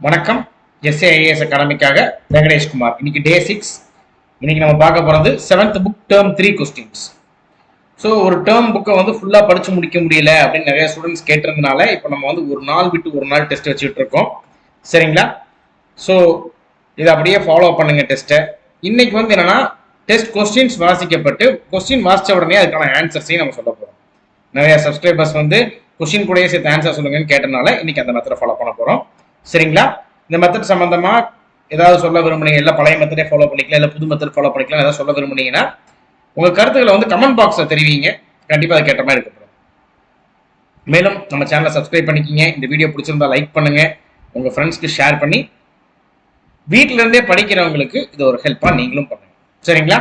வணக்கம். எஸ்ஏஐஎஸ் அகாடமிக்காக வெங்கடேஷ்குமார். இன்னைக்கு day six இன்னைக்கு நம்ம பார்க்க போகிறது seventh book term three questions so ஒரு டேர்ம் புக்கை வந்து ஃபுல்லாக படித்து முடிக்க முடியல அப்படின்னு நிறைய ஸ்டூடெண்ட்ஸ் கேட்டிருந்தனால இப்போ நம்ம வந்து ஒரு நாள் விட்டு ஒரு நாள் டெஸ்ட் வச்சுட்டு இருக்கோம். சரிங்களா? ஸோ இதை அப்படியே ஃபாலோ பண்ணுங்க டெஸ்ட்டை இன்னைக்கு வந்து என்னன்னா டெஸ்ட் கொஸ்டின்ஸ் வாசிக்கப்பட்டு கொஸ்டின் வாசித்த உடனே அதுக்கான ஆன்சர்ஸையும் நம்ம சொல்ல போகிறோம் நிறைய சப்ஸ்கிரைபர்ஸ் வந்து கொஸ்டின் கூடயே சேர்த்து ஆன்சர் சொல்லுங்கன்னு கேட்டனால இன்னைக்கு அந்த மெத்தடை ஃபாலோ பண்ண போகிறோம் சரிங்களா? இந்த மெத்தட் சம்பந்தமா ஏதாவது சொல்ல விரும்புனீங்க இல்லை பழைய மெத்தடே ஃபாலோ பண்ணிக்கலாம் இல்லை புது மெத்தட் ஃபாலோ பண்ணிக்கலாம் ஏதாவது சொல்ல விரும்புனீங்கன்னா உங்க கருத்துக்களை வந்து கமெண்ட் பாக்ஸில் தெரிவிங்க. கண்டிப்பாக அது கேட்ட மாதிரி இருக்கப்படும் மேலும் நம்ம சேனலை சப்ஸ்கிரைப் பண்ணிக்கிங்க. இந்த வீடியோ பிடிச்சிருந்தா லைக் பண்ணுங்க. உங்க ஃப்ரெண்ட்ஸ்க்கு ஷேர் பண்ணி வீட்ல இருந்தே படிக்கிறவங்களுக்கு இது ஒரு ஹெல்ப்பாக நீங்களும் பண்ணுங்க. சரிங்களா?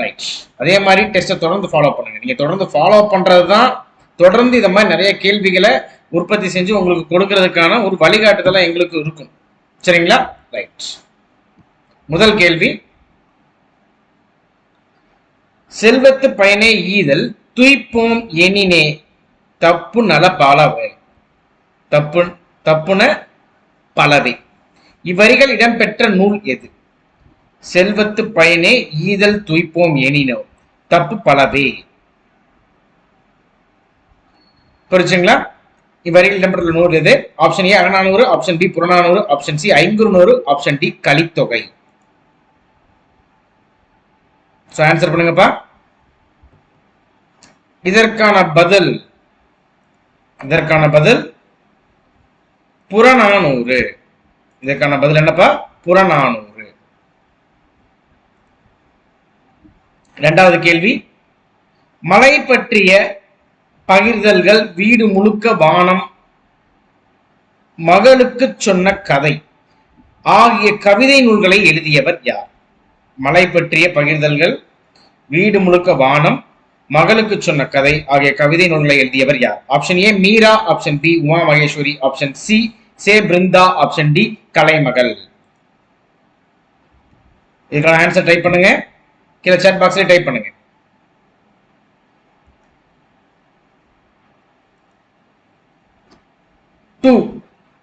ரைட் அதே மாதிரி டெஸ்ட்டை தொடர்ந்து ஃபாலோ பண்ணுங்க. நீங்கள் தொடர்ந்து ஃபாலோ பண்ணுறது தான் தொடர்ந்து இதை மாதிரி நிறைய கேள்விகளை உற்பத்தி செஞ்சு உங்களுக்கு கொடுக்கறதுக்கான ஒரு வழிகாட்டுதலாம் எங்களுக்கு இருக்கும். சரிங்களா? ரைட் முதல் கேள்வி. செல்வத்து பயனே ஈதல் துய்ப்போம் எனினே தப்பு நல பாலவை. தப்பு தப்புன பலவை. இவ்வரிகள் இடம்பெற்ற நூல் எது? செல்வத்து பயனே ஈதல் துய்ப்போம் எனினோ தப்பு பலவே. புரிச்சுங்களா இவ்வரையில் இடம்பெற்றுள்ள நூறு எது? Option A Akananuru option B Purananuru option C Ainkurunuru option D Kalithogai. So answer பண்ணுங்கப்பா. இதற்கான பதில் இதற்கான பதில் புறநானூறு. இதற்கான பதில் என்னப்பா? புறநானூறு. இரண்டாவது கேள்வி மலை பற்றிய பகிர்தல்கள் வீடு முழுக்க வானம். மகளுக்கு சொன்ன கதை. ஆகிய கவிதை நூல்களை எழுதியவர் யார்? மலை பற்றிய பகிர்தல்கள் வீடு முழுக்க வானம் மகளுக்கு சொன்ன கதை ஆகிய கவிதை நூல்களை எழுதியவர் யார்? Option A Meera. Option B Uma Maheswari. Option C say Brinda. Option D Kalaimagal. இதுக்கான ஆன்சர் டைப் பண்ணுங்க. கீழே சாட் பாக்ஸ்ல டைப் பண்ணுங்க. டூ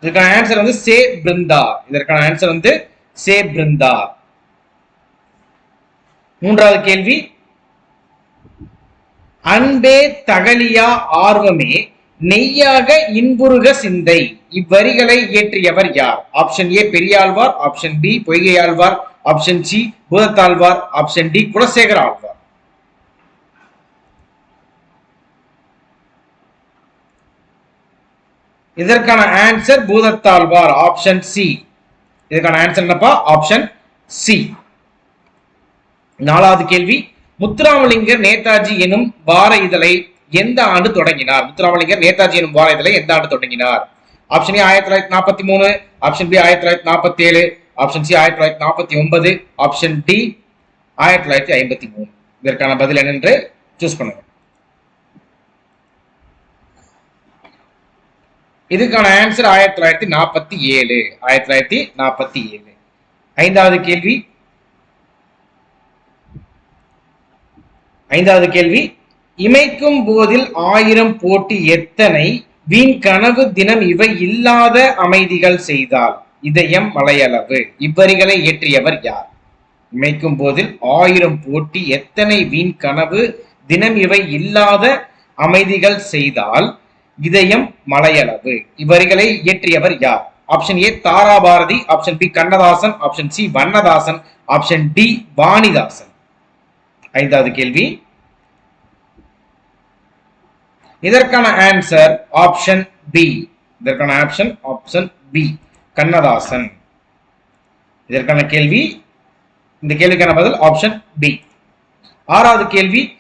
இதற்கான ஆன்சர் வந்து சே பிருந்தா. இதற்கான ஆன்சர் வந்து சே பிருந்தா. மூன்றாவது கேள்வி. அன்பே தகலியா ஆர்வமே நெய்யாக இன்புருக சிந்தை. இவ்வரிகளை இயற்றியவர் யார்? Option A Periyalvar. Option B Poigaiyalvar. Option C Bhoothathalvar. Option D Kulasekara Alvar. இதற்கான ஆன்சர் பூதத்தாழ்வார் ஆப்ஷன் சி இதற்கான ஆன்சர் என்னப்பா? ஆப்ஷன் சி நாலாவது கேள்வி. முத்துராமலிங்கர் நேதாஜி எனும் வார இதழை எந்த ஆண்டு தொடங்கினார்? முத்துராமலிங்கர் நேதாஜி எனும் வார இதழை எந்த ஆண்டு தொடங்கினார்? ஆப்ஷன் ஏ ஆயிரத்தி தொள்ளாயிரத்தி நாற்பத்தி மூணு ஆப்ஷன் பி ஆயிரத்தி தொள்ளாயிரத்தி நாற்பத்தி ஏழு ஆப்ஷன் சி ஆயிரத்தி தொள்ளாயிரத்தி நாற்பத்தி ஒன்பது ஆப்ஷன் டி ஆயிரத்தி தொள்ளாயிரத்தி ஐம்பத்தி மூணு. இதற்கான பதில் என்னென்று சூஸ் பண்ணுங்க. இதுக்கான ஆன்சர் ஆயிரத்தி தொள்ளாயிரத்தி நாற்பத்தி ஏழு. ஆயிரத்தி தொள்ளாயிரத்தி நாற்பத்தி ஏழு. ஐந்தாவது கேள்வி? ஐந்தாவது கேள்வி. இமைக்கும் போதில் ஆயிரம் போட்டி எத்தனை? வீண் கனவு தினம் இவை இல்லாத அமைதிகள் செய்தால். இதயம் மலையளவு. இவ்வரிகளை இயற்றியவர் யார்? இமைக்கும் போதில் ஆயிரம் போட்டி எத்தனை? வீண் கனவு தினம் இவை இல்லாத அமைதிகள் செய்தால். இதயம் மலையளவு. இவர்களை இயற்றியவர் யார்? Option A Tharabharathi. Option B Kannadasan. Option C Vannadasan. Option D Vanidasan. ஐந்தாவது கேள்வி. இதற்கான ஆன்சர் ஆப்ஷன் பி இதற்கான ஆப்ஷன் ஆப்ஷன் பி கண்ணதாசன். இதற்கான கேள்வி. இந்த கேள்விக்கான பதில் ஆப்ஷன் பி ஆறாவது கேள்வி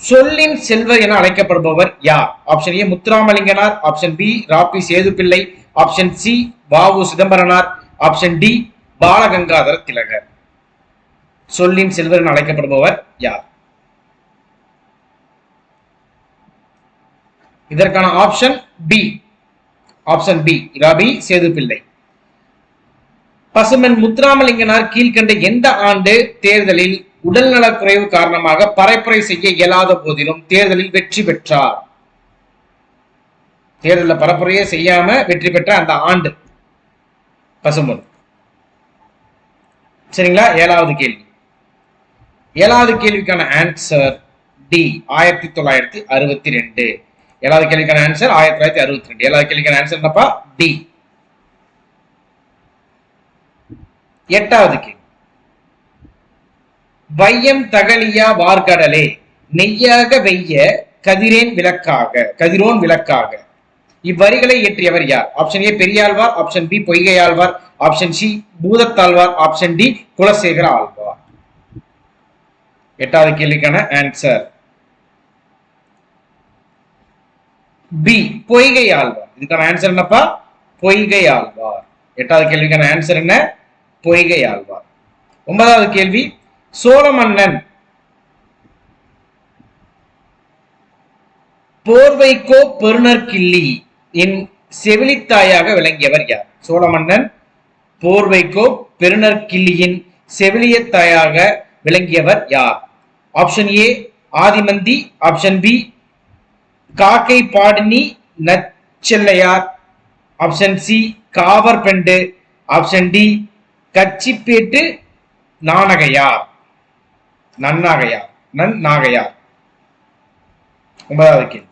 சொல்லின் செல்வர் என அழைக்கப்படுபவர் யார்? Option A Muthuramalinganar. Option B RaPi Sethupillai. Option C VaU Chidambaranar. Option D Balagangadhara Tilak. சொல்லின் செல்வர் என அழைக்கப்படுபவர் யார்? இதற்கான option B option B RaPi Sethupillai. Pasumpon Muthuramalinganar கீழ்கண்ட எந்த ஆண்டு தேர்தலில் உடல்நலக்குறைவு காரணமாக பரப்புரை செய்ய இயலாத போதிலும் தேர்தலில் வெற்றி பெற்றார். தேர்தலில் பரப்புரையே செய்யாம வெற்றி பெற்ற அந்த ஆண்டு. பசும்பொன். சரிங்களா? ஏழாவது கேள்வி. ஏழாவது கேள்விக்கான ஆன்சர் டி ஆயிரத்தி தொள்ளாயிரத்தி அறுபத்தி ரெண்டு. ஏழாவது கேள்விக்கான ஆன்சர் ஆயிரத்தி தொள்ளாயிரத்தி அறுபத்தி ரெண்டு. ஏழாவது கேள்விக்கான ஆன்சர் என்னப்பா? டி எட்டாவது கேள்வி. வையம் தகலியா வார்கடலே. நெய்யாக வெய்ய கதிரேன் விளக்காக கதிரோன் விளக்காக. இவ்வரிகளை இயற்றியவர் யார்? Option A Periyalvar. Option B Poigaiyalvar. Option C Bhoothathalvar. Option D Kulasekara Alvar. எட்டாவது கேள்விக்கான ஆன்சர் பி பொய்கை ஆழ்வார் இதுக்கான ஆன்சர் என்னப்பா? பொய்கை ஆழ்வார் எட்டாவது கேள்விக்கான ஆன்சர் என்ன? பொய்கை ஆழ்வார் ஒன்பதாவது கேள்வி சோழ மன்னன். போர்வைக்கோ பெருநற்கிள்ளி என் செவிலித்தாயாக விளங்கியவர் யார்? சோழ மன்னன் போர்வைக்கோ பெருநற்கிள்ளியின் செவிலியத்தாயாக விளங்கியவர் யார்? Option A Adhimanthi. Option B Kakkai Padini Nachellaiyar. Option C Kavar Pendu option D Kachipettu Nanakaiyar. Nannagaiyar Nan Nagaiyar ஒன்பதாவது கேள்வி.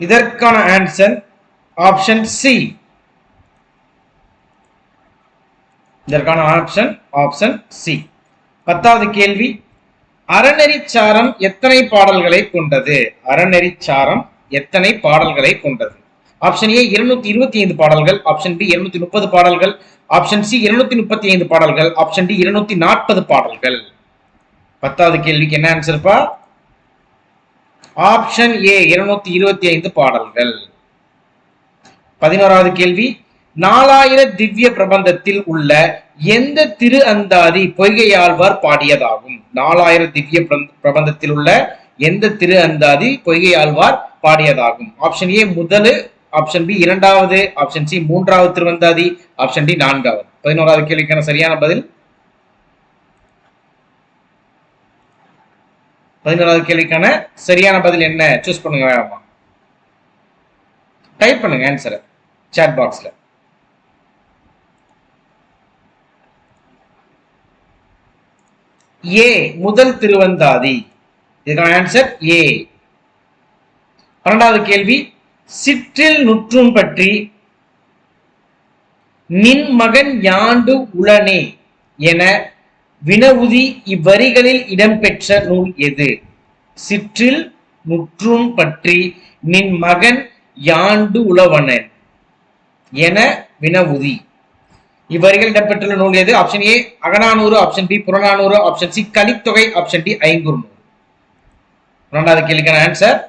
இதற்கான ஆன்சர் ஆப்ஷன் சி இதற்கான ஆப்ஷன் ஆப்ஷன் சி பத்தாவது கேள்வி அறநெறிச்சாரம் எத்தனை பாடல்களை கொண்டது? அறநெறிச்சாரம் எத்தனை பாடல்களை கொண்டது? ஆப்ஷன் ஏ இருநூத்தி இருபத்தி ஐந்து பாடல்கள். ஆப்ஷன் பி இருநூத்தி முப்பது பாடல்கள். ஆப்ஷன் சி இருநூத்தி முப்பத்தி ஐந்து பாடல்கள். ஆப்ஷன் டி இருநூத்தி நாற்பது பாடல்கள். பத்தாவது கேள்விக்கு என்ன ஆன்சர்ப்பா ஆப்ஷன் ஏ இருநூத்தி இருபத்தி ஐந்து பாடல்கள். பதினோராவது கேள்வி. நாலாயிர திவ்ய பிரபந்தத்தில் உள்ள எந்த திரு அந்தாதி பொய்கையாழ்வார் பாடியதாகும்? நாலாயிர திவ்ய பிரபந்தத்தில் உள்ள எந்த திரு அந்தாதி பொய்கையாழ்வார் பாடியதாகும்? ஆப்ஷன் ஏ முதலு ஆப்ஷன் பி இரண்டாவது ஆப்ஷன் சி மூன்றாவது திருவந்தாதி ஆப்ஷன் டி நான்காவது. பதினோராவது கேள்விக்கான சரியான பதில்? பதினோராவது கேள்விக்கான சரியான பதில் என்ன? சூஸ் பண்ணுங்க வேணாமா? டைப் பண்ணுங்க ஆன்சரை சாட் பாக்ஸ்ல ஏ முதல் திருவந்தாதி. இதுக்கான ஆன்சர் ஏ பன்னெண்டாவது கேள்வி சிற்றில் நுற்றும் பற்றி நின் மகன் யாண்டு உளனே என வினவுதி இவ்வரிகளில் இடம்பெற்ற நூல் எது? சிற்றில் நுற்றும் பற்றி நின் மகன் யாண்டு உளவனன் என வினவுதி. இவ்வரிகள் இடம்பெற்றுள்ள நூல் எது? Option A Akananuru. Option B Purananuru. Option C Kalithogai. Option D Ainkurunuru இரண்டாவது கேள்விக்கான ஆன்சர்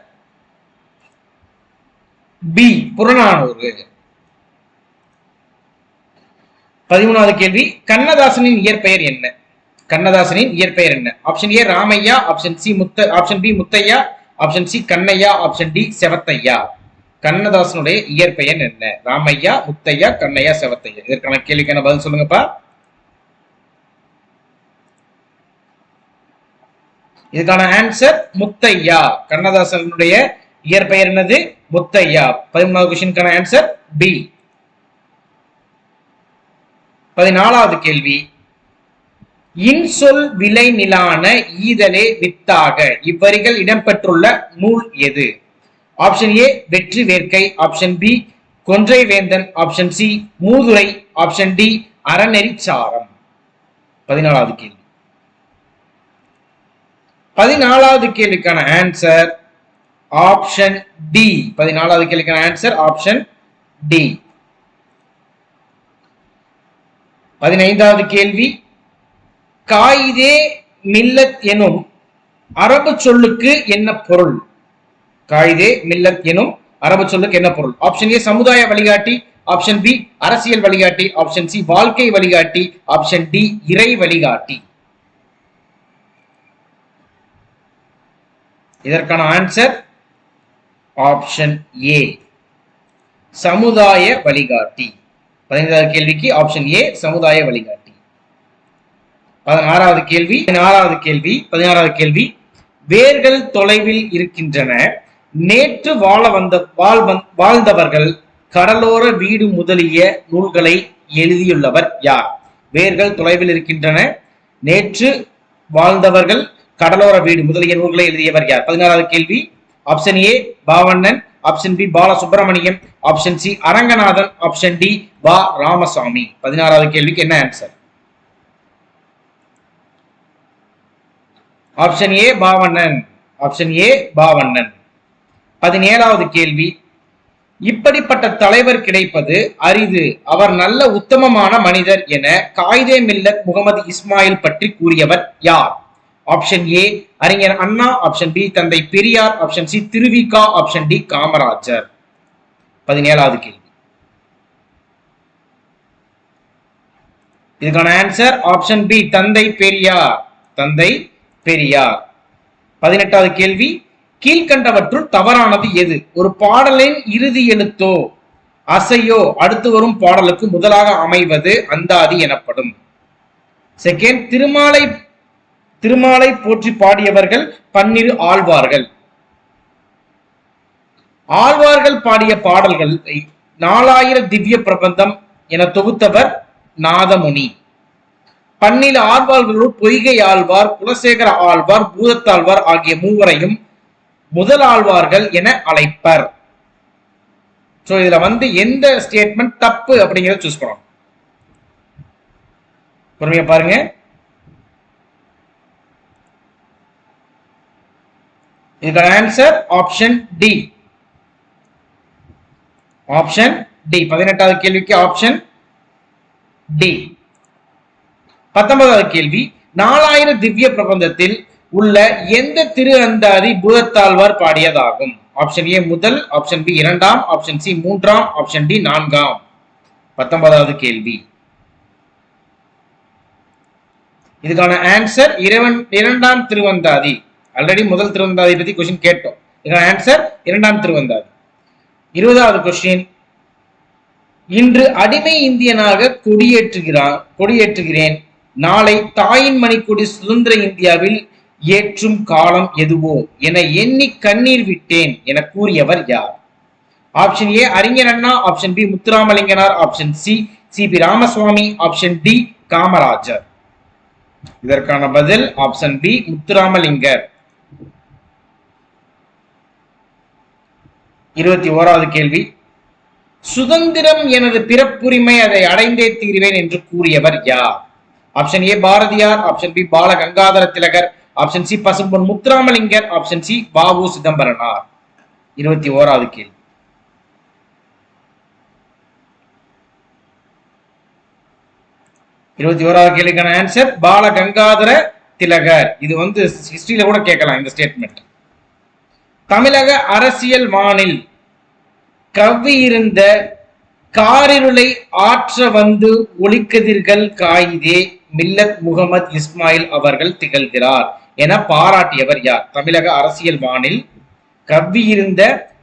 பி புறநானூறு. பதிமூணாவது கேள்வி கண்ணதாசனின் இயற்பெயர் என்ன? கண்ணதாசனின் இயற்பெயர் என்ன? Option A Ramaiah. Option C முத்த option B Muthaiah. Option C Kannaiah. Option D Sevathaiah. கண்ணதாசனுடைய இயற்பெயர் என்ன? ராமையா முத்தையா கண்ணையா செவத்தையா. இதற்கான கேள்விக்கான பதில் சொல்லுங்கப்பா. இதுக்கான ஆன்சர் முத்தையா. கண்ணதாசனுடைய இயற்பெயர் என்னது? முத்தையா. பதிமூணாவது கொஸ்டினுக்கான ஆன்சர் பி பதினாலாவது கேள்வி. இன்சொல் விலை நிலான ஈதலே வித்தாக. இவ்வரிகள் இடம்பெற்றுள்ள நூல் எது? ஆப்ஷன் ஏ வெற்றி Verkai. Option B Kondrai Vendhan. Option C Moodhurai. Option D Aranericharam பதினாலாவது கேள்வி. பதினாலாவது கேள்விக்கான ஆன்சர் ஆப்ஷன் டி பதினாலாவது கேள்விக்கான ஆன்சர் ஆப்ஷன் டி பதினைந்தாவது கேள்வி. காயிதே மில்லத் எனும் அரபு சொல்லுக்கு என்ன பொருள்? காயிதே மில்லத் எனும் அரபு சொல்லுக்கு என்ன பொருள்? ஆப்ஷன் ஏ சமுதாய வழிகாட்டி. ஆப்ஷன் பி அரசியல் வழிகாட்டி. ஆப்ஷன் சி வாழ்க்கை வழிகாட்டி. ஆப்ஷன் டி இறை வழிகாட்டி. இதற்கான ஆன்சர் ஆப்ஷன் ஏ சமுதாய வழிகாட்டி. பதினைந்தாவது கேள்விக்கு ஆப்ஷன் ஏ சமுதாய வழிகாட்டி. பதினாறாவது கேள்வி பதினாறாவது கேள்வி பதினாறாவது கேள்வி. வேர்கள் தொலைவில் இருக்கின்றன. நேற்று வாழ வந்த வாழ் வந்- வாழ்ந்தவர்கள் கடலோர வீடு முதலிய நூல்களை எழுதியுள்ளவர் யார்? வேர்கள் தொலைவில் இருக்கின்றன. நேற்று வாழ்ந்தவர்கள் கடலோர வீடு முதலிய நூல்களை எழுதியவர் யார்? பதினாறாவது கேள்வி option A Pavannan option B Balasubramaniam option C Aranganathan option D வா ராமசாமி பதினாறாவது கேள்விக்கு என்ன answer option A Pavannan option A Pavannan பதினேழாவது கேள்வி. இப்படிப்பட்ட தலைவர் கிடைப்பது அரிது. அவர் நல்ல உத்தமமான மனிதர் என காயிதே மில்லத் முகமது இஸ்மாயில் பற்றி கூறியவர் யார்? ஆப்ஷன் ஏ அறிஞர் Anna option B Thanthai Periyar option C Thiruvika option D Kamarajar. பதினேழாவது கேள்வி. இதுக்கான ஆன்சர் ஆப்ஷன் பி தந்தை பெரியார். தந்தை பெரியார். பதினெட்டாவது கேள்வி கீழ்கண்டவற்றுள் தவறானது எது? ஒரு பாடலின் இறுதி எழுத்தோ அசையோ அடுத்து வரும் பாடலுக்கு முதலாக அமைவது அந்தாதி எனப்படும். செகண்ட் திருமாலை திருமாலை போற்றி பாடியவர்கள் பன்னிரு ஆழ்வார்கள். ஆழ்வார்கள் பாடிய பாடல்கள் நாலாயிர திவ்ய பிரபந்தம் என தொகுத்தவர் நாதமுனி. பன்னில ஆழ்வார்களுள் பொய்கை ஆழ்வார் குலசேகர ஆழ்வார் பூதத்தாழ்வார் ஆகிய மூவரையும் முதல் ஆழ்வார்கள் என அழைப்பர். ஸோ இதுல வந்து எந்த ஸ்டேட்மெண்ட் தப்பு அப்படிங்கிறத சூஸ் பண்ணணும். பொறுமையா பாருங்க. இதுக்கான answer option D option D பதினெட்டாவது கேள்விக்கு ஆப்ஷன் டி பத்தொன்பதாவது கேள்வி. நாலாயிரம் திவ்ய பிரபந்தத்தில் உள்ள எந்த திரு அந்தாதி பூதத்தாழ்வார் பாடியதாகும்? ஆப்ஷன் ஏ முதல் ஆப்ஷன் பி இரண்டாம் ஆப்ஷன் சி மூன்றாம் ஆப்ஷன் டி நான்காம். பத்தொன்பதாவது கேள்வி. இதுக்கான ஆன்சர் இரவன் இரண்டாம் திருவந்தாதி. ஆல்ரெடி முதல் திருவந்தாதி பத்தி கொஸ்டின் கேட்டோம். இதன் ஆன்சர் இரண்டாம் திருவந்தாதி இருபதாவது கொஸ்டின் இன்று அடிமை இந்தியனாக கொடியேற்றுகிறான் கொடியேற்றுகிறேன். நாளை தாயின் மணிக்கொடி சுதந்திர இந்தியாவில் ஏற்றும் காலம் எதுவோ என எண்ணி கண்ணீர் விட்டேன் என கூறியவர் யார்? ஆப்ஷன் ஏ அறிஞர் Anna. Option B Muthuramalinganar. Option C C P Ramaswamy. Option D Kamarajar. இதற்கான பதில் ஆப்ஷன் பி முத்துராமலிங்கர். இருபத்தி ஓராவது கேள்வி. சுதந்திரம் எனது பிறப்புரிமை அதை அடைந்தே தீர்வேன் என்று கூறியவர் யார்? Option A Bharathiyar. Option B Bala Gangadhara Tilakar. Option C Pasumpon Muthuramalingar. Option C Babu Chidambaranar. இருபத்தி ஓராவது கேள்வி. இருபத்தி ஓராவது கேள்விக்கான ஆன்சர் பால கங்காதர திலகர். இது வந்து ஹிஸ்டரியில கூட கேட்கலாம் இந்த ஸ்டேட்மெண்ட் தமிழக அரசியல் வானில் கவ்வி இருந்த காரிருளை ஆற்ற வந்து ஒளிக்கதிர்கள் காயிதே மில்லத் முகமது இஸ்மாயில் அவர்கள் திகழ்கிறார் என பாராட்டியவர் யார்? தமிழக அரசியல் வானில் கவ்வியிருந்த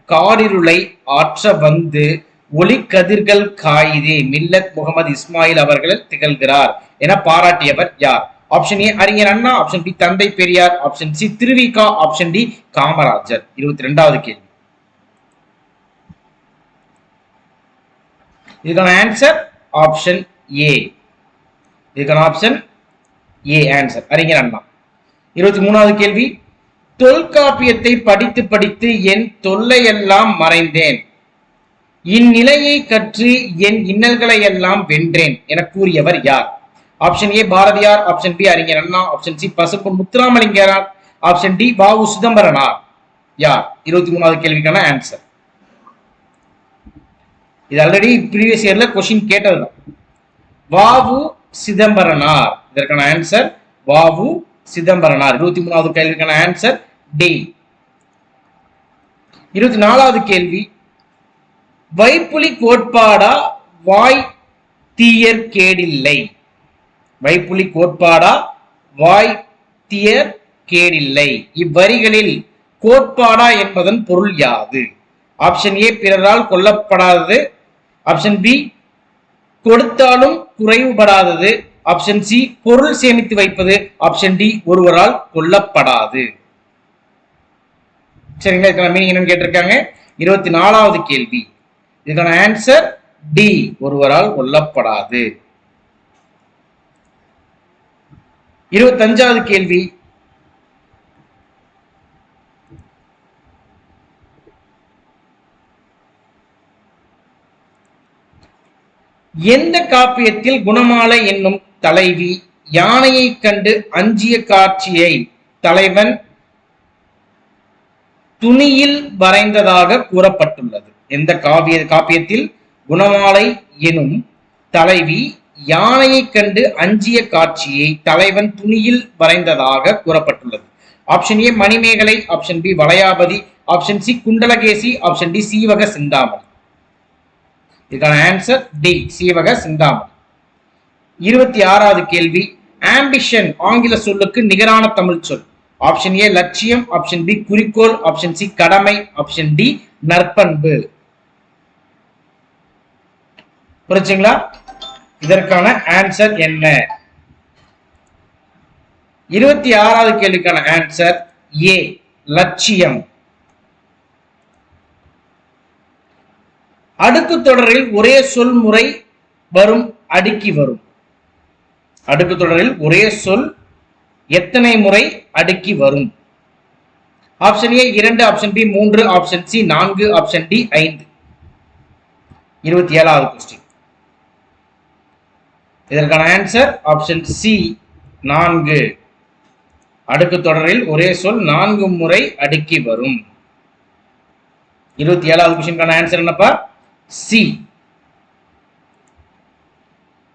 காரிருளை ஆற்ற வந்து ஒளிக்கதிர்கள் காயிதே மில்லத் முகமது இஸ்மாயில் அவர்கள் திகழ்கிறார் என பாராட்டியவர் யார்? ஆப்ஷன் ஏ அறிஞர் Anna. Option B Thanthai Periyar. Option C Thiruvika. Option D Kamarajar. இருபத்தி ரெண்டாவது கேள்வி. இதுக்கான ஆன்சர் ஆப்ஷன் ஏ இதுக்கான ஆப்ஷன் ஏ ஆன்சர் அறிஞர் அண்ணா. இருபத்தி மூணாவது கேள்வி. தொல்காப்பியத்தை படித்து படித்து என் தொல்லையெல்லாம் மறைந்தேன். இந்நிலையை கற்று என் இன்னல்களை எல்லாம் வென்றேன். என கூறியவர் யார்? Option A Bharathiyar option B Arignar Anna option C Pasumpon Muthuramalingarar option D VaU Chidambaranar யார் இருபத்தி மூணாவது கேள்விக்கான ஆன்சர் இது ஆல்ரெடி ப்ரீவியஸ் இயர்ல கொஸ்டின் கேட்டதுதான். வாவு சிதம்பரனார் இதற்கான ஆன்சர் வாவு சிதம்பரனார் இருபத்தி மூணாவது கேள்விக்கான ஆன்சர் டி இருபத்தி நாலாவது கேள்வி. வைப்புலி கோட்பாடா வாய் தீயர் கேடில்லை? வைப்புலி கோட்பாடா? வாய்த்தியர் கேடில்லை. இவ்வரிகளில் கோட்பாடா என்பதன் பொருள் யாது? ஆப்ஷன் ஏ பிறரால் கொல்லப்படாதது. ஆப்ஷன் பி கொடுத்தாலும் குறைவுபடாதது. ஆப்ஷன் சி பொருள் சேமித்து வைப்பது. ஆப்ஷன் டி ஒருவரால் கொல்லப்படாது. சரிங்களா இதுக்கான மீனிங் என்னன்னு கேட்டிருக்காங்க. இருபத்தி நாலாவது கேள்வி. இதுக்கான ஆன்சர் டி ஒருவரால் கொல்லப்படாது. இருபத்தஞ்சாவது கேள்வி. எந்த காப்பியத்தில் குணமாலை என்னும் தலைவி யானையை கண்டு அஞ்சிய காட்சியை தலைவன் துணியில் வரைந்ததாக கூறப்பட்டுள்ளது. எந்த காவிய காப்பியத்தில் குணமாலை எனும் தலைவி யானையை கண்டு அஞ்சிய காட்சியை தலைவன் துணியில் வரைந்ததாக கூறப்பட்டுள்ளது. Option A Manimegalai. Option B Valaiyapathi. Option C Kundalakesi. Option D Seevaka Chintamani. இதுக்கான ஆன்சர் டி சீவக சிந்தாமணி. இருபத்தி ஆறாவது கேள்வி. ஆம்பிஷன் ஆங்கில சொல்லுக்கு நிகரான தமிழ் சொல். ஆப்ஷன் ஏ லட்சியம். ஆப்ஷன் பி குறிக்கோள். ஆப்ஷன் சி கடமை. ஆப்ஷன் டி நற்பண்பு. புரிச்சுங்களா இதற்கான ஆன்சர் என்ன? இருபத்தி ஆறாவது கேள்விக்கான ஆன்சர் ஏ லட்சியம். அடுக்கு தொடரில் ஒரே சொல் முறை வரும் அடுக்கி வரும். அடுக்கு தொடரில் ஒரே சொல் எத்தனை முறை அடுக்கி வரும்? ஆப்ஷன் ஏ இரண்டு ஆப்ஷன் பி மூன்று ஆப்ஷன் சி நான்கு ஆப்ஷன் டி ஐந்து. இருபத்தி ஏழாவது கொஸ்டின் இதற்கான ஆன்சர் ஆப்ஷன் சி நான்கு. அடுக்கு தொடரில் ஒரே சொல் நான்கு முறை அடுக்கி வரும். இருபத்தி ஏழாவது கொஸ்டினுக்கான ஆன்சர் என்னப்பா? சி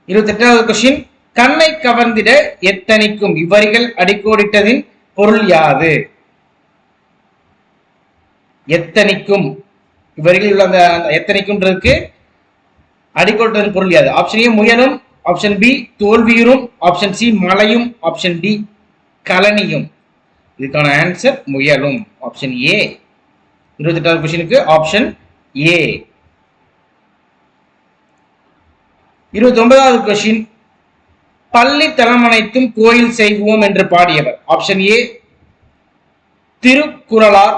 இருபத்தி எட்டாவது கொஸ்டின் கண்ணை கவர்ந்திட எத்தனைக்கும் இவரிகள் அடிக்கோடிட்டதின் பொருள் யாது? எத்தனைக்கும் இவர்கள் உள்ள அந்த அந்த எத்தனைக்கும்ன்றதுக்கு அடிக்கோடிட்டதின் பொருள் யாது? ஆப்ஷன் ஏ முயலும். ஆப்ஷன் பி தோல்வியுறும் ஆப்ஷன் சி மலையும். ஆப்ஷன் டி கலனியும் இதுக்கான ஆன்சர் முயலும். ஆப்ஷன் ஏ இருபத்தி எட்டாவது கொஸ்டினுக்கு ஆப்ஷன் ஏ இருபத்தி ஒன்பதாவது கொஸ்டின் பள்ளி தலமனைத்தும் கோயில் செய்வோம் என்று பாடியவர். Option A Thirukkuralar.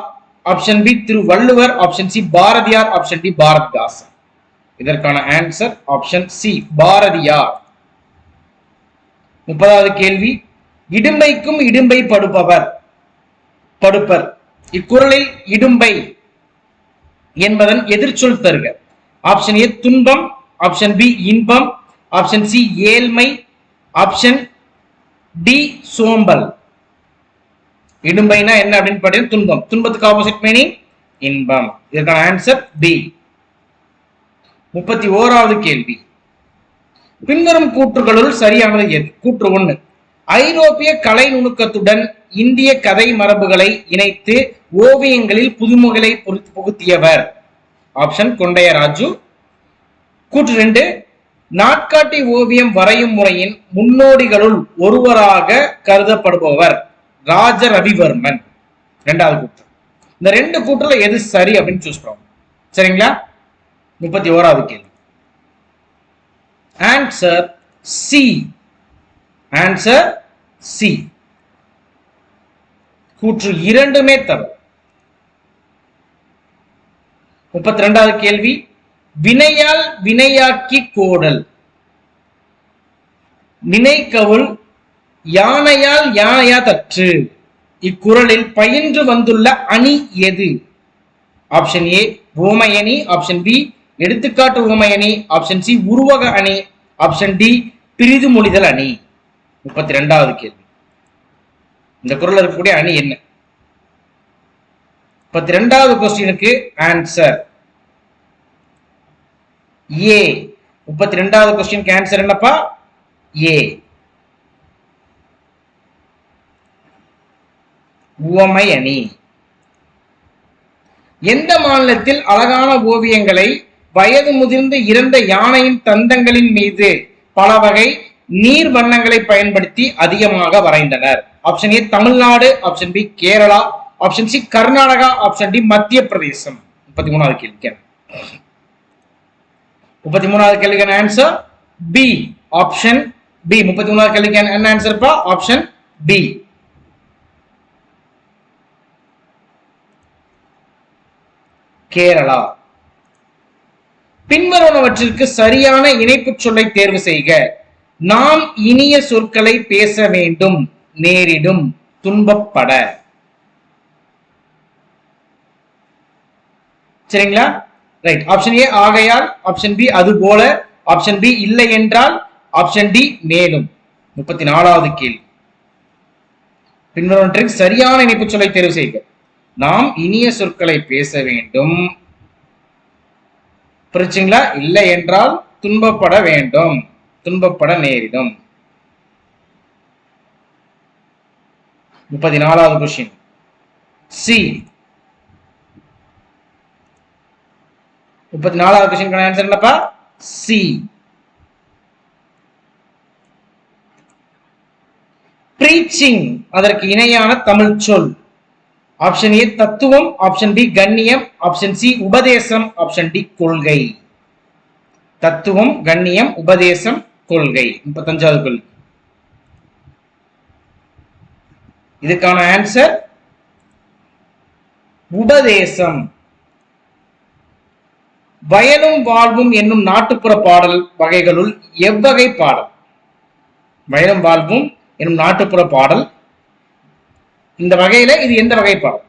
Option B Thiruvalluvar. Option C Bharathiyar. Option D Bharathidasan. இதற்கான ஆன்சர் ஆப்ஷன் சி பாரதியார். முப்பதாவது கேள்வி இடும்பைக்கும் இடும்பை படுப்பவர். படுப்பர். இக்குறளில் இடும்பை என்பதன் எதிர்ச்சொல் தருக. ஆப்ஷன் ஏ துன்பம். ஆப்ஷன் பி இன்பம். ஆப்ஷன் சி ஏழ்மை. ஆப்ஷன் டி சோம்பல். இடும்பைனா என்ன அப்படின்னு பார்த்தீங்கன்னா துன்பம். துன்பத்துக்கு ஆப்போசிட் மீனிங் இன்பம். இதற்கான ஆன்சர் பி முப்பத்தி ஓராவது கேள்வி. பின்வரும் கூற்றுகளுள் சரியானது எது? கூற்று ஒண்ணு. ஐரோப்பிய கலை நுணுக்கத்துடன் இந்திய கதை மரபுகளை இணைத்து ஓவியங்களில் புதுமுகளை புகுத்தியவர். ஆப்ஷன் கொண்டைய ராஜு. கூற்று ரெண்டு. நாட்காட்டி ஓவியம் வரையும் முறையின் முன்னோடிகளுள் ஒருவராக கருதப்படுபவர் ராஜ ரவிவர்மன் இரண்டாவது கூற்று. இந்த ரெண்டு கூற்றுல எது சரி அப்படின்னு சூஸ் பண்ணுவோம் சரிங்களா? முப்பத்தி ஓராவது கேள்வி. ஆன்சர் சி ஆன்சர் சி கூற்று இரண்டுமே தவறு முப்பத்தி ரெண்டாவது கேள்வி வினையால் வினையாக்கி கோடல். நினைக்கவுள் யானையால் யானையா தற்று. இக்குறளில் பயின்று வந்துள்ள அணி எது? ஆப்ஷன் ஏ ஓமையணி ஆப்ஷன் பி எடுத்துக்காட்டு உவமை அணி ஆப்ஷன் சி உருவக அணி ஆப்ஷன் டி பிரிது மொழிதல் அணி. முப்பத்தி ரெண்டாவது கேள்வி. இந்த குரல் இருக்கக்கூடிய அணி என்ன? முப்பத்தி ரெண்டாவது கொஸ்டினுக்கு ஆன்சர் ஏ முப்பத்தி ரெண்டாவது கொஸ்டினுக்கு ஆன்சர் என்னப்பா? ஏ உவமை அணி. எந்த மாநிலத்தில் அழகான ஓவியங்களை வயது முதிர்ந்த இறந்த யானையின் தந்தங்களின் மீது பல வகை நீர் வண்ணங்களை பயன்படுத்தி அதிகமாக வரைந்தனர். Option A Tamil Nadu. Option B Kerala. Option C Karnataka. Option D Madhya Pradesh முப்பத்தி மூணாவது கேள்விக்கு முப்பத்தி மூணாவது கேள்விக்கான ஆன்சர் பி ஆப்ஷன் பி முப்பத்தி மூணாவது கேள்விக்கான என்ன ஆன்சர்ப்பா ஆப்ஷன் பி கேரளா. பின்வருவனவற்றிற்கு சரியான இணைப்பு சொல்லை தேர்வு செய்க. நாம் இனிய சொற்களை பேச வேண்டும். நேரிடும் துன்பப்பட. சரிங்களா? ரைட் ஆப்ஷன் ஏ ஆகையால் ஆப்ஷன் பி அது போல ஆப்ஷன் பி இல்லை என்றால் ஆப்ஷன் டி மேலும். முப்பத்தி நாலாவது கேள்வி. பின்வருவற்றிற்கு சரியான இணைப்புச் சொல்லை தேர்வு செய்க. நாம் இனிய சொற்களை பேச வேண்டும். புரிச்சுங்களா இல்லை என்றால் துன்பப்பட வேண்டும். துன்பப்பட நேரிடும். முப்பத்தி நாலாவது கொஸ்டின் சி முப்பத்தி நாலாவது கொஸ்டின் ஆன்சர் என்னப்பா? சி ப்ரீச்சிங் அதற்கு இணையான தமிழ் சொல் ஆப்ஷன் ஏ தத்துவம். ஆப்ஷன் பி கண்ணியம். ஆப்ஷன் சி உபதேசம். ஆப்ஷன் டி கொள்கை. தத்துவம் கண்ணியம் உபதேசம் கொள்கை. முப்பத்தஞ்சாவது கொள்கை. இதுக்கான ஆன்சர் உபதேசம். வயலும் வாழ்வும் என்னும் நாட்டுப்புற பாடல் வகைகளுள் எவ்வகை பாடல்? வயலும் வாழ்வும் என்னும் நாட்டுப்புற பாடல் இந்த வகையில இது எந்த வகை பாடல்?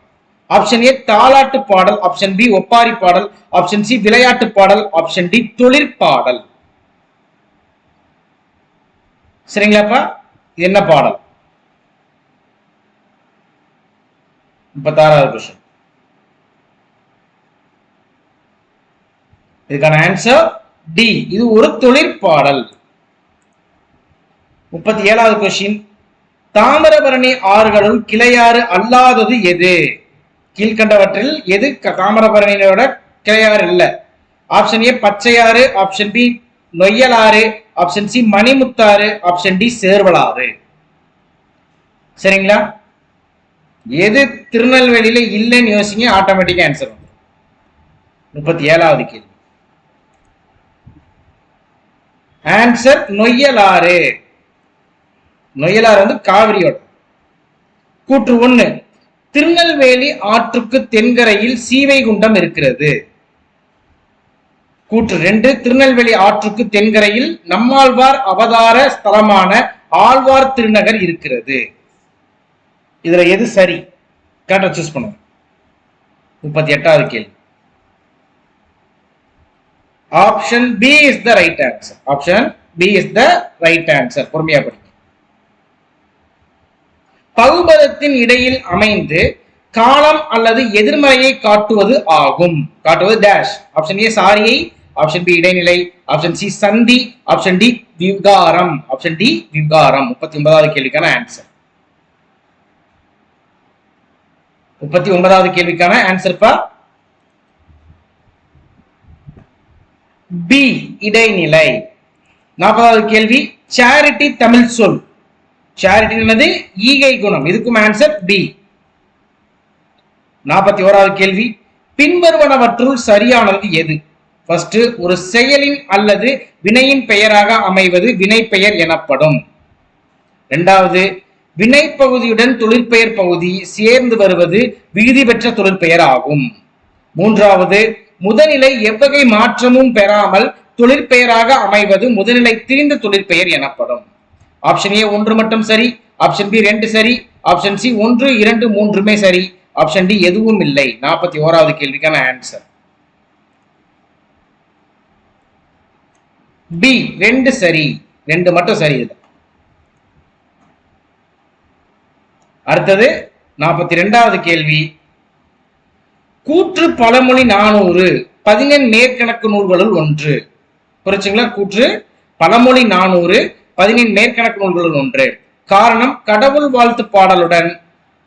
ஆப்ஷன் ஏ தாலாட்டு பாடல். ஆப்ஷன் பி ஒப்பாரி பாடல். ஆப்ஷன் சி விளையாட்டு பாடல். ஆப்ஷன் டி தொழிற்பாடல் சரிங்களாப்பா? இது என்ன பாடல்? முப்பத்தாறாவது கொஸ்டின் இதுக்கான ஆன்சர் டி இது ஒரு தொழிற்பாடல் முப்பத்தி ஏழாவது கொஸ்டின் தாமிரபரணி ஆறுகளுள் கிளையாறு அல்லாதது எது? கீழ்கண்டவற்றில் எது க- தாமிரபரணியோட கிளையாறு இல்ல? Option A Pachaiyaru option B Noyyalaru option C Manimutharu option D Servalaru. சரிங்களா? எது திருநெல்வேலியில இல்லைன்னு யோசிங்க ஆட்டோமேட்டிக்கா ஆன்சர் வந்துடும் முப்பத்தி ஏழாவது கேள்வி. ஆன்சர் நொய்யலாறு. நொயலார் வந்து காவிரியோட கூற்று ஒண்ணு திருநெல்வேலி ஆற்றுக்கு தென்கரையில் சீவைகுண்டம் இருக்கிறது. கூற்று ரெண்டு திருநெல்வேலி ஆற்றுக்கு தென்கரையில் நம்மாழ்வார் அவதார ஸ்தலமான ஆழ்வார் திருநகர் இருக்கிறது. இதுல எது சரி? கரெக்டா சூஸ் பண்ணுங்க. முப்பத்தி எட்டாவது கேள்வி. Option B is the right answer option B is the right answer பொறுமையா படி பகுபதத்தின் இடையில் அமைந்து காலம் அல்லது எதிர்மறையை காட்டுவது ஆகும். காட்டுவது டேஷ் ஆப்ஷன் ஏ சாரியை. ஆப்ஷன் பி இடைநிலை. ஆப்ஷன் சி சந்தி. ஆப்ஷன் டி விகாரம் ஆப்ஷன் டி விகாரம் முப்பத்தி ஒன்பதாவது கேள்விக்கான ஆன்சர் முப்பத்தி ஒன்பதாவது கேள்விக்கான ஆன்சர் பா? பி இடைநிலை. நாற்பதாவது கேள்வி சேரிட்டி தமிழ் சொல். சேரிட்டி என்னது? ஈகை குணம். இதுக்கும் ஆன்சர் பி நாற்பத்தி ஓராவது கேள்வி. பின்வருவனவற்றுள் சரியானது எது? ஃபர்ஸ்ட் ஒரு செயலின் அல்லது வினையின் பெயராக அமைவது வினைப்பெயர் எனப்படும். இரண்டாவது வினைப்பகுதியுடன் தொழிற்பெயர் பகுதி சேர்ந்து வருவது விகுதி பெற்ற தொழிற்பெயர் ஆகும். மூன்றாவது முதநிலை எவ்வகை மாற்றமும் பெறாமல் தொழிற்பெயராக அமைவது முதநிலை திரிந்த தொழிற்பெயர் எனப்படும். ஆப்ஷன் ஏ ஒன்று மட்டும் சரி. ஆப்ஷன் பி ரெண்டு சரி. ஆப்ஷன் சி ஒன்று இரண்டு மூன்றுமே சரி. ஆப்ஷன் டி எதுவும் இல்லை. நாற்பத்தி ஓராவது கேள்விக்கான ஆன்சர் பி ரெண்டு சரி. ரெண்டு மட்டும் சரி இது. அடுத்தது நாற்பத்தி ரெண்டாவது கேள்வி. கூற்று பழமொழி நானூறு பதினெண் மேற்கணக்கு நூல்களுள் ஒன்று. புரிச்சுங்களா கூற்று பழமொழி நானூறு பதினேழு மேற்கணக்கு நூல்களுள் ஒன்று. காரணம் கடவுள் வாழ்த்து பாடலுடன்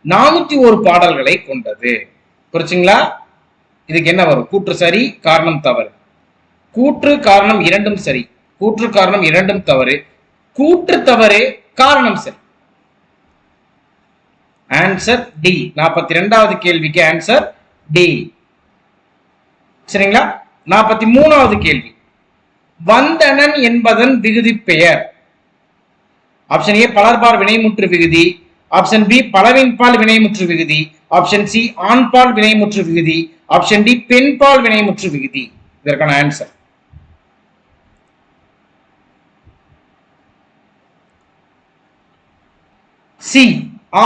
நானூத்தி ஒரு பாடல்களை கொண்டது. புரிச்சுங்களா இதுக்கு என்ன வரும்? கூற்று சரி காரணம் தவறு. கூற்று காரணம் இரண்டும் சரி. கூற்று காரணம் இரண்டும் தவறு. கூற்று தவறு காரணம் சரி. ஆன்சர் டி நாற்பத்தி ரெண்டாவது கேள்விக்கு ஆன்சர் டி சரிங்களா? நாற்பத்தி மூணாவது கேள்வி. வந்தனன் என்பதன் விகுதி பெயர். ஆப்ஷன் ஏ பலர்பார் வினைமுற்று விகுதி. ஆப்ஷன் பி பலவின்பால் வினைமுற்று விகுதி. ஆப்ஷன் சி ஆண்பால் வினைமுற்று விகுதி. ஆப்ஷன் டி பெண்பால் வினைமுற்று விகுதி. இதற்கான ஆன்சர் சி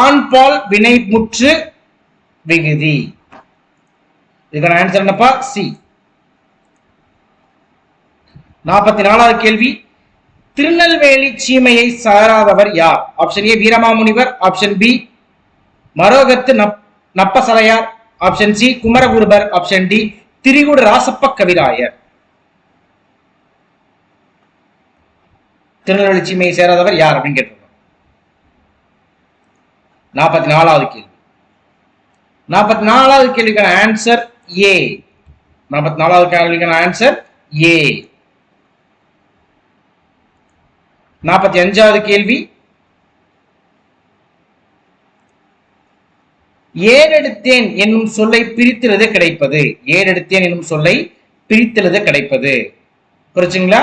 ஆண்பால் வினைமுற்று விகுதி. இதற்கான ஆன்சர் என்னப்பா? சி நாற்பத்தி நாலாவது கேள்வி. திருநெல்வேலி சீமையை சாராதவர் யார்? Option A Veeramamunivar. Option B மரோகத்து நப் Nappasalaiyar. Option C Kumaragurupar. Option D Trikooda Rasappa Kavirayar. Tirunelveli சீமையை சேராதவர் யார் அப்படின்னு கேட்டிருக்கோம். நாற்பத்தி நாலாவது கேள்வி. நாற்பத்தி நாலாவது கேள்விக்கான ஆன்சர் ஏ நாற்பத்தி நாலாவது கேள்விக்கான ஆன்சர் ஏ நாற்பத்தி அஞ்சாவது கேள்வி. ஏறெடுத்தேன் என்னும் சொல்லை பிரித்தெழுத கிடைப்பது. ஏறெடுத்தேன் என்னும் சொல்லை பிரித்தெழுத கிடைப்பது. புரிச்சுங்களா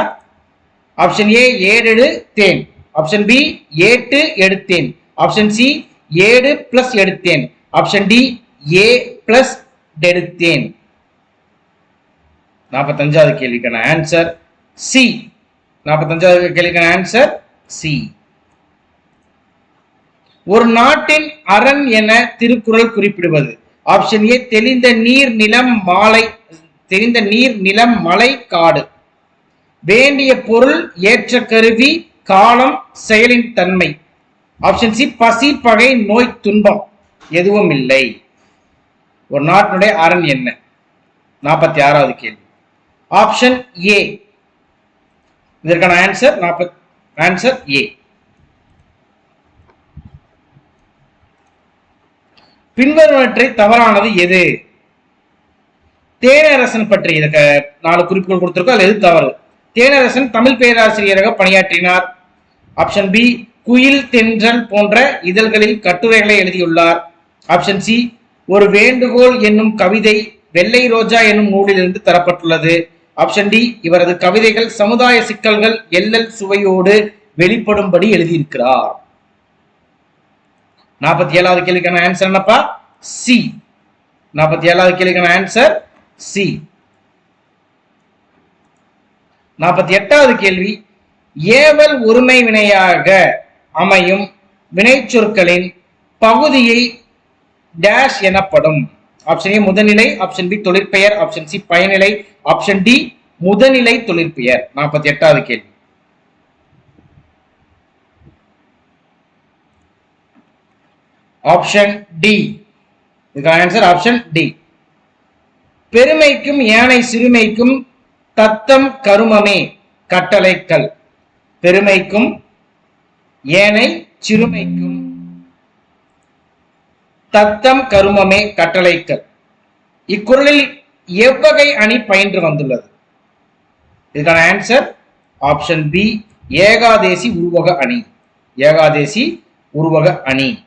ஆப்ஷன் ஏ ஏறெடு தேன் ஆப்ஷன் பி ஏட்டு எடுத்தேன். ஆப்ஷன் சி ஏடு பிளஸ் எடுத்தேன். ஆப்ஷன் டி ஏ பிளஸ் எடுத்தேன். நாற்பத்தஞ்சாவது கேள்விக்கான ஆன்சர் சி நாற்பத்தஞ்சாவது கேள்விக்கான ஆன்சர் சி ஒரு நாட்டின் அரண் என திருக்குறள் குறிப்பிடுவது. ஆப்ஷன் ஏ தெளிந்த நீர் நிலம் மாலை தெரிந்த நீர் நிலம் மலை காடு. வேண்டிய பொருள் ஏற்ற கருவி காலம் செயலின் தன்மை. ஆப்ஷன் சி பசி பகை நோய் துன்பம். எதுவும் இல்லை. ஒரு நாட்டினுடைய அரண் என்ன? நாற்பத்தி ஆறாவது கேள்வி. ஆப்ஷன் ஏ இதற்கான ஆன்சர் நாற்பத் ஆன்சர் ஏ பின்வருவற்றை தவறானது எது? தேனரசன் பற்றி இதற்கு நாலு குறிப்புகள் கொடுத்திருக்கோம். அது எது தவறு? தேனரசன் தமிழ் பேராசிரியராக பணியாற்றினார். ஆப்ஷன் பி குயில் தென்றல் போன்ற இதழ்களில் கட்டுரைகளை எழுதியுள்ளார். ஆப்ஷன் சி ஒரு வேண்டுகோள் என்னும் கவிதை வெள்ளை ரோஜா என்னும் நூலிலிருந்து தரப்பட்டுள்ளது. ஆப்ஷன் டி இவரது கவிதைகள் சமுதாய சிக்கல்கள் எல்லல் சுவையோடு வெளிப்படும்படி எழுதியிருக்கிறார். நாற்பத்தி ஏழாவது கேள்விக்கான ஆன்சர் என்னப்பா? சி நாற்பத்தி ஏழாவது கேள்விக்கான ஆன்சர் சி நாற்பத்தி எட்டாவது கேள்வி ஏவல் ஒருமை வினையாக அமையும் வினைச்சொற்களின் பகுதியை டேஷ் எனப்படும். ஆப்ஷன் ஏ முதல்நிலை ஆப்ஷன் பி தொழிற்பெயர். ஆப்ஷன் சி பயனிலை. ஆப்ஷன் டி முதல்நிலை தொழிற்பெயர். நாற்பத்தி எட்டாவது கேள்வி. ஆப்ஷன் டி இதுக்கான ஆன்சர் ஆப்ஷன் டி பெருமைக்கும் யானை சிறுமைக்கும் தத்தம் கருமமே கட்டளைக்கல். பெருமைக்கும் ஏனை சிறுமைக்கும் தத்தம் கருமமே கட்டளைக்கல். இக்குறளில் எவ்வகை அணி பயின்று வந்துள்ளது? இதுக்கான ஆன்சர் ஆப்ஷன் பி ஏகாதேசி உருவக அணி. ஏகாதேசி உருவக அணி.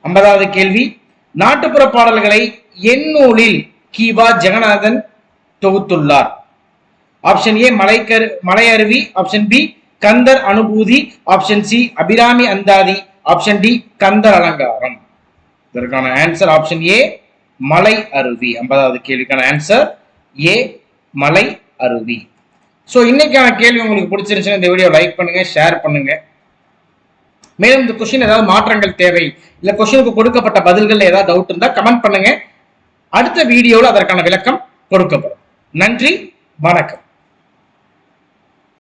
ஐம்பதாவது கேள்வி நாட்டுப்புற பாடல்களை எந்நூலில் கிவா ஜெகநாதன் தொகுத்துள்ளார். Option A மலைக்கரு Malaiyaruvi. Option B Kandhar Anubhuti. Option C Abirami Anthathi. Option D Kandhar Alankaram. இதற்கான ஆன்சர் ஆப்ஷன் ஏ மலை அருவி. ஐம்பதாவது கேள்விக்கான ஆன்சர் ஏ மலை அருவி. ஸோ இன்னைக்கான கேள்வி உங்களுக்கு பிடிச்சிருந்துச்சுன்னா இந்த வீடியோ லைக் பண்ணுங்க ஷேர் பண்ணுங்க. மேலும் இந்த கொஸ்டின் ஏதாவது மாற்றங்கள் தேவை இல்லை கொஸ்டினுக்கு கொடுக்கப்பட்ட பதில்கள் ஏதாவது டவுட் இருந்தால் கமெண்ட் பண்ணுங்க. அடுத்த வீடியோவில் அதற்கான விளக்கம் கொடுக்கப்படும். நன்றி வணக்கம்.